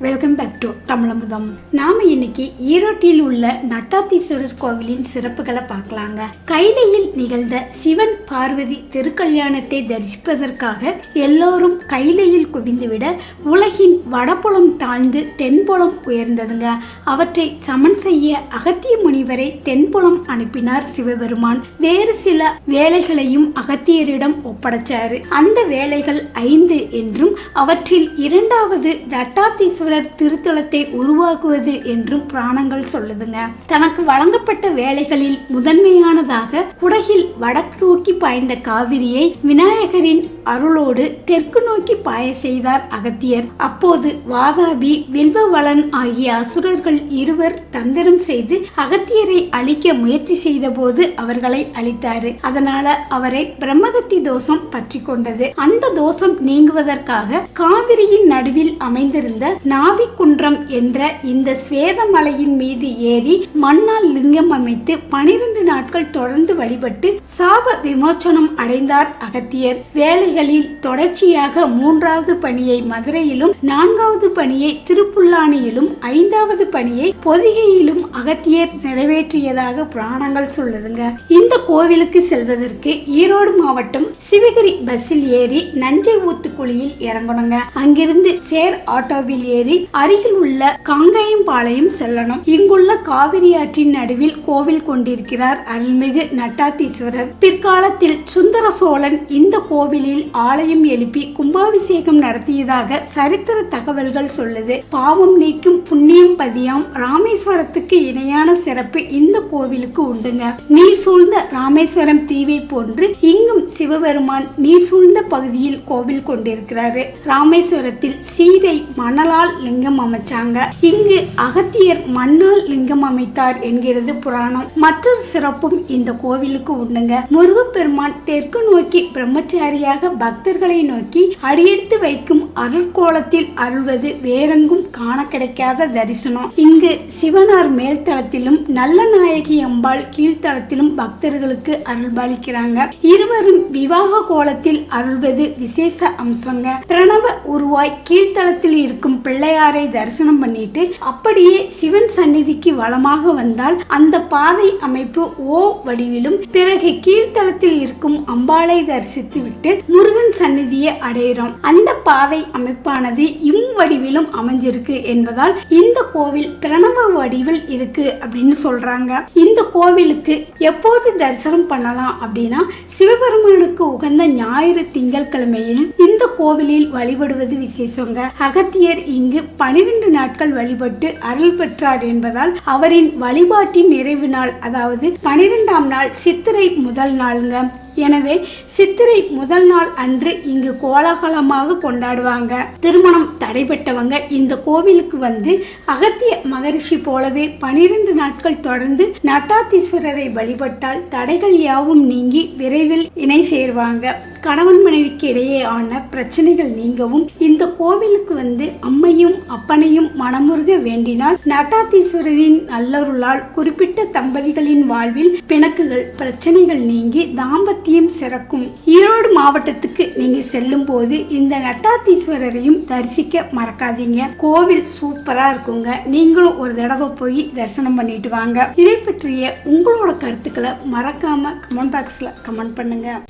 Welcome back to Tamizhamudham நாம இன்னைக்கு ஈரோட்டில் உள்ள நட்டாத்தீஸ்வரர் கோவிலின் சிறப்புகளை பார்க்கலாங்க. கைலையில் நிகழ்ந்த சிவன் பார்வதி திருக்கல்யாணத்தை தரிசிப்பதற்காக எல்லோரும் கைலையில் குவிந்துவிட உலகின் வடபுலம் தாழ்ந்து தென்புலம் உயர்ந்ததுங்க. அவற்றை சமன் செய்ய அகத்திய முனிவரை தென்புலம் அனுப்பினார் சிவபெருமான். வேறு சில வேலைகளையும் அகத்தியரிடம் ஒப்படைச்சாரு. அந்த வேலைகள் ஐந்து என்றும் அவற்றில் இரண்டாவது நட்டாத்தீஸ்வரர் திருத்தலத்தை உருவாக்குவது என்றும் புராணங்கள் சொல்லுதுங்க. தனக்கு வழங்கப்பட்ட வேலைகளில் முதன்மையானதாக குடகில் வடக்கு நோக்கி பாய்ந்த காவிரியை விநாயகரின் அருளோடு தெற்கு நோக்கி பாய செய்தார் அகத்தியர். அப்போது வாதாபி வில்வவளன் ஆகிய அசுரர்கள் இருவர் தந்திரம் செய்து அகத்தியரை அழிக்க முயற்சி செய்த போது அவர்களை அழித்தாரு. அதனால அவரை பிரம்மகத்தி தோஷம் பற்றி கொண்டது. அந்த தோஷம் நீங்குவதற்காக காவிரியின் நடுவில் அமைந்திருந்த நாபிக்குன்றம் என்ற இந்த ஸ்வேதமலையின் மீது ஏறி மண்ணால் லிங்கம் அமைத்து பனிரெண்டு நாட்கள் தொடர்ந்து வழிபட்டு சாப விமோச்சனம் அடைந்தார் அகத்தியர். வேலைகளில் தொடர்ச்சியாக மூன்றாவது பணியை மதுரையிலும் நான்காவது பணியை திருப்புல்லானியிலும் ஐந்தாவது பணியை பொதிகையிலும் அகத்தியர் நிறைவேற்றியதாக புராணங்கள் சொல்லுதுங்க. இந்த கோவிலுக்கு செல்வதற்கு ஈரோடு மாவட்டம் சிவகிரி பஸ்ஸில் ஏறி நஞ்சை ஊத்துக்குழியில் இறங்கணுங்க. அங்கிருந்து சேர் ஆட்டோவில் ஏறி அருகில் உள்ள காங்காயம்பாளையம் செல்லணும். இங்குள்ள காவிரி ஆற்றின் நடுவில் கோவில் கொண்டிருக்கிறார் அருள்மிகு நட்டாத்தீஸ்வரர். பிற்காலத்தில் சுந்தர சோழன் இந்த கோவிலில் ஆலயம் எழுப்பி கும்பாபிஷேகம் நடத்தியதாக சரித்திர தகவல்கள் சொல்லுது. பாவம் நீக்கும் புண்ணியம் பதியாம் ராமேஸ்வரத்துக்கு இணையான சிறப்பு இந்த கோவிலுக்கு உண்டுங்க. நீர் சூழ்ந்த ராமேஸ்வரம் தீவை போன்று இங்கும் சிவபெருமான் நீர் சூழ்ந்த பகுதியில் கோவில் கொண்டிருக்கிறாரு. ராமேஸ்வரத்தில் சீதை மணலால் லிங்கம் அமைச்சாங்க. இங்கு அகத்தியர் மண்ணால் லிங்கம் அமைத்தார் என்கிறது புராணம். மற்றொரு சிறப்பும் இந்த கோவிலுக்கு உண்டுங்க. முருகப்பெருமான் தெற்கு நோக்கி பிரம்மச்சாரியாக பக்தர்களை நோக்கி அடியெடுத்து வைக்கும் அருள்கோலத்தில் அருள்வது வேறெங்கும் காண கிடைக்காத தரிசனம். இங்கு சிவனார் மேல்தளத்திலும் நல்ல நாயகி அம்பாள் கீழ்த்தளத்திலும் பக்தர்களுக்கு அருள்பாலிக்கிறாங்க. இருவரும் விவாக கோலத்தில் அருள்வது விசேஷ அம்சங்க. பிரணவ உருவாய் கீழ்த்தளத்தில் இருக்கும் பிள்ளையாரை தரிசனம் தரிசனம் பண்ணிட்டு அப்படியே சிவன் சந்நிதிக்கு வளமாக வந்தால் அந்த பாதை அமைப்பு ஓ வடிவிலும் பிறகு கீழ்த்தளத்தில் இருக்கும் அம்பாளை தரிசித்து விட்டு முருகன் சந்நிதியை அடையிறோம். அந்த பாதை அமைப்பானது இம் வடிவிலும் அமைஞ்சிருக்கு என்பதால் இந்த கோவில் பிரணவ வடிவில் இருக்கு அப்படின்னு சொல்றாங்க. இந்த கோவிலுக்கு எப்போது தரிசனம் பண்ணலாம் அப்படின்னா சிவபெருமானுக்கு உகந்த ஞாயிறு திங்கட்கிழமையில் இந்த கோவிலில் வழிபடுவது விசேஷங்க. அகத்தியர் இங்கு பனிரெண்டு நாட்கள் வழிபட்டு அருள் பெற்றார் என்பதால் அவரின் வழிபாட்டின் நிறைவு நாள் அதாவது பனிரெண்டாம் நாள் சித்திரை முதல் நாளுங்க. எனவே சித்திரை முதல் நாள் அன்று இங்கு கோலாகலமாக கொண்டாடுவாங்க. திருமணம் தடைபட்டவங்க இந்த கோவிலுக்கு வந்து அகத்திய மகரிஷி போலவே பனிரெண்டு நாட்கள் தொடர்ந்து நட்டாத்தீஸ்வரரை வழிபட்டால் தடைகள் யாவும் நீங்கி விரைவில் இணை சேர்வாங்க. கணவன் மனைவிக்கு இடையே ஆன பிரச்சனைகள் நீங்கவும் இந்த கோவிலுக்கு வந்து அம்மையும் அப்பனையும் மனமுருக வேண்டினால் நட்டாத்தீஸ்வரரின் நல்லருளால் குறிப்பிட்ட தம்பதிகளின் வாழ்வில் பிணக்குகள் பிரச்சனைகள் நீங்கி தாம்பத்தியம் சிறக்கும். ஈரோடு மாவட்டத்துக்கு நீங்க செல்லும் போது இந்த நட்டாத்தீஸ்வரரையும் தரிசிக்க மறக்காதீங்க. கோவில் சூப்பரா இருக்குங்க. நீங்களும் ஒரு தடவை போய் தரிசனம் பண்ணிட்டு வாங்க. இதை பற்றிய உங்களோட கருத்துக்களை மறக்காம கமெண்ட் பாக்ஸ்ல கமெண்ட் பண்ணுங்க.